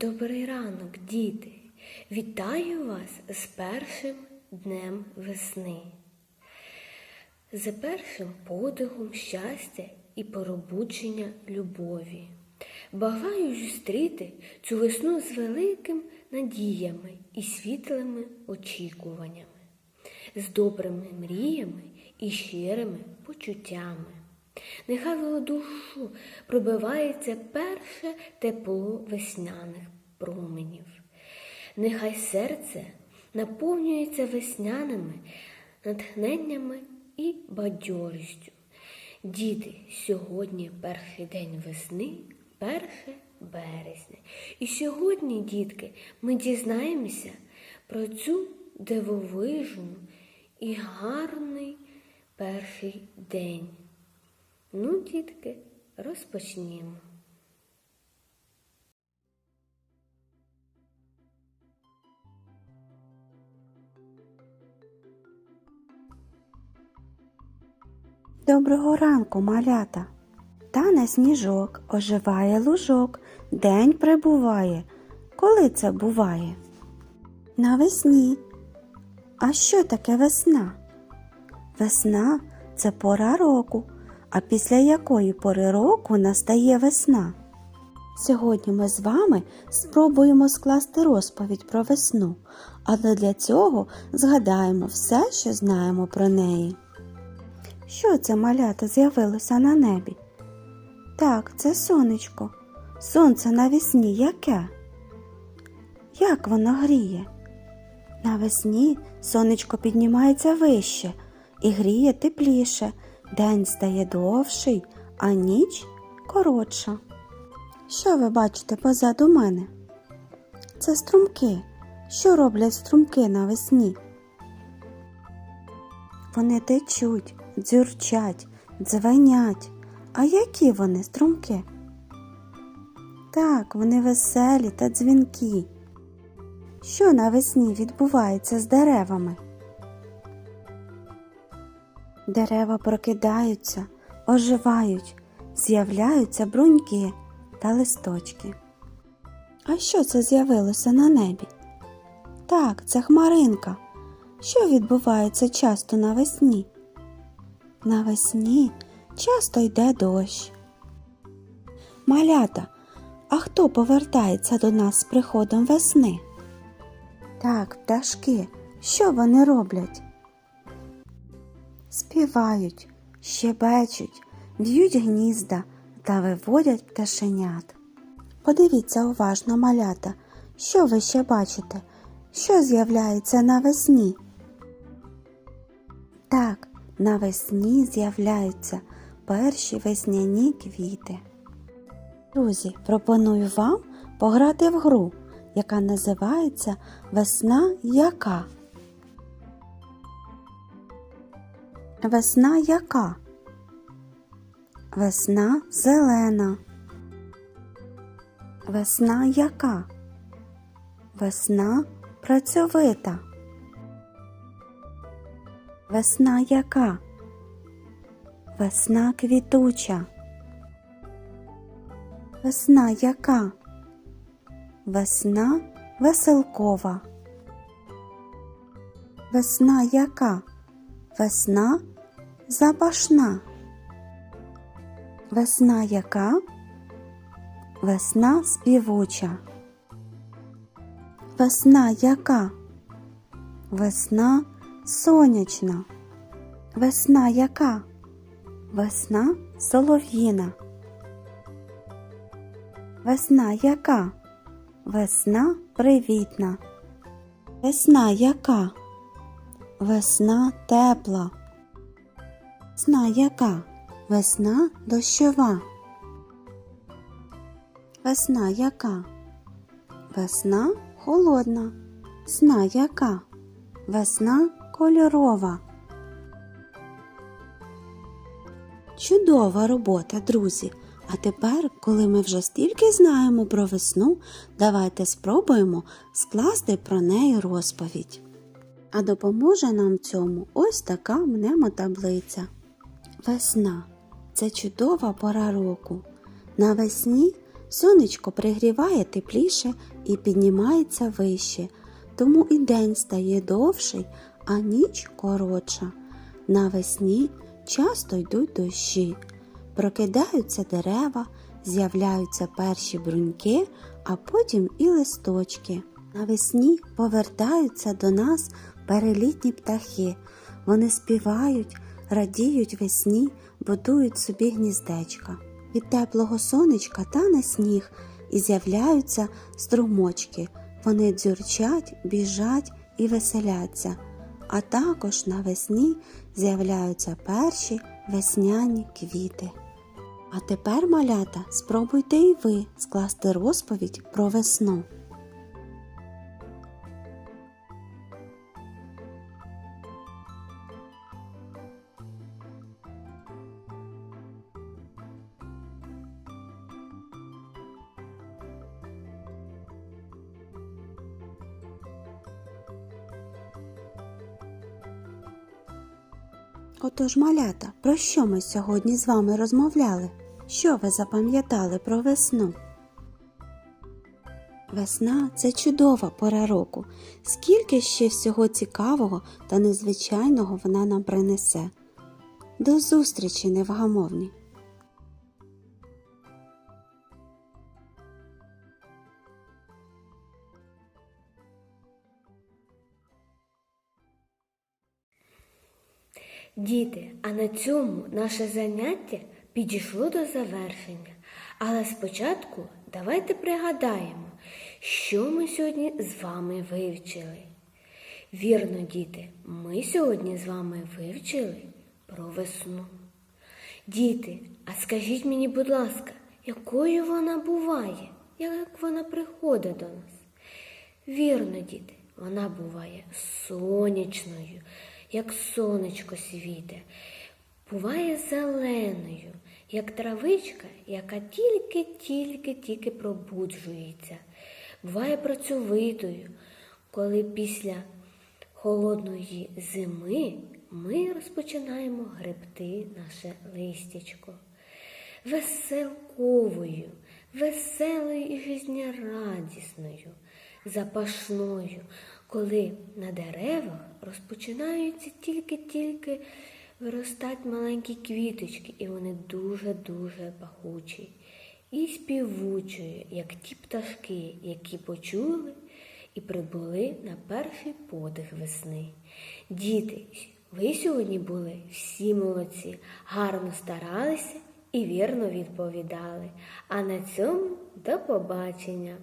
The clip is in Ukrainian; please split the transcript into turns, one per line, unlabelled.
Добрий ранок, діти! Вітаю вас з першим днем весни. За першим подихом щастя і пробудження любові. Бажаю зустріти цю весну з великими надіями і світлими очікуваннями, з добрими мріями і щирими почуттями. Нехай в душу пробивається перше тепло весняних променів. Нехай серце наповнюється весняними натхненнями і бадьорістю. Діти, сьогодні перший день весни, 1 березня. І сьогодні, дітки, ми дізнаємося про цю дивовижну і гарний перший день. Ну, дітки, розпочнімо.
Доброго ранку, малята. Тане сніжок, оживає лужок, день прибуває. Коли це буває? Навесні. А що таке весна? Весна це пора року, а після якої пори року настає весна. Сьогодні ми з вами спробуємо скласти розповідь про весну, але для цього згадаємо все, що знаємо про неї. Що це малята з'явилося на небі? Так, це сонечко. Сонце навесні яке? Як воно гріє? Навесні сонечко піднімається вище і гріє тепліше, день стає довший, а ніч коротша. Що ви бачите позаду мене? Це струмки. Що роблять струмки навесні? Вони течуть, дзюрчать, дзвенять. А які вони струмки? Так, вони веселі та дзвінкі. Що навесні відбувається з деревами? Дерева прокидаються, оживають, з'являються бруньки та листочки. А що це з'явилося на небі? Так, це хмаринка. Що відбувається часто навесні? Навесні часто йде дощ. Малята, а хто повертається до нас з приходом весни? Так, пташки, що вони роблять? Співають, щебечуть, в'ють гнізда та виводять пташенят. Подивіться уважно, малята, що ви ще бачите, що з'являється навесні? Так, навесні з'являються перші весняні квіти. Друзі, пропоную вам пограти в гру, яка називається Весна яка. Весна яка? Весна зелена. Весна яка? Весна працьовита. Весна яка? Весна квітуча. Весна яка? Весна веселкова. Весна яка? Весна запашна. Весна яка? Весна співуча. Весна яка? Весна сонячна. Весна яка? Весна солов'їна. Весна яка? Весна привітна. Весна яка? Весна тепла. Весна яка? Весна дощова. Весна яка? Весна холодна. Весна яка? Весна кольорова. Чудова робота, друзі. А тепер, коли ми вже стільки знаємо про весну, давайте спробуємо скласти про неї розповідь. А допоможе нам цьому ось така мнемотаблиця. Весна це чудова пора року. Навесні Сонечко пригріває тепліше і піднімається вище, тому і день стає довший, а ніч коротша. Навесні часто йдуть дощі, прокидаються дерева, з'являються перші бруньки, а потім і листочки. Навесні повертаються до нас перелітні птахи. Вони співають, радіють весні, будують собі гніздечка. Від теплого сонечка тане сніг і з'являються струмочки. Вони дзюрчать, біжать і веселяться. А також навесні з'являються перші весняні квіти. А тепер, малята, спробуйте і ви скласти розповідь про весну. Отож, малята, про що ми сьогодні з вами розмовляли? Що ви запам'ятали про весну? Весна це чудова пора року. Скільки ще всього цікавого та незвичайного вона нам принесе. До зустрічі, невгамовні!
Діти, а на цьому наше заняття підійшло до завершення. Але спочатку давайте пригадаємо, що ми сьогодні з вами вивчили. Вірно, діти, ми сьогодні з вами вивчили про весну. Діти, а скажіть мені, будь ласка, якою вона буває, як вона приходить до нас? Вірно, діти, вона буває сонячною, як сонечко світе, буває зеленою, як травичка, яка тільки-тільки-тільки пробуджується. Буває працьовитою, коли після холодної зими ми розпочинаємо гребти наше листячко. Веселковою, веселою і жизнерадісною, запашною, коли на деревах розпочинаються тільки-тільки виростати маленькі квіточки, і вони дуже-дуже пахучі. І співучою, як ті пташки, які почули і прибули на перший подих весни. Діти, ви сьогодні були всі молодці, гарно старалися і вірно відповідали. А на цьому до побачення!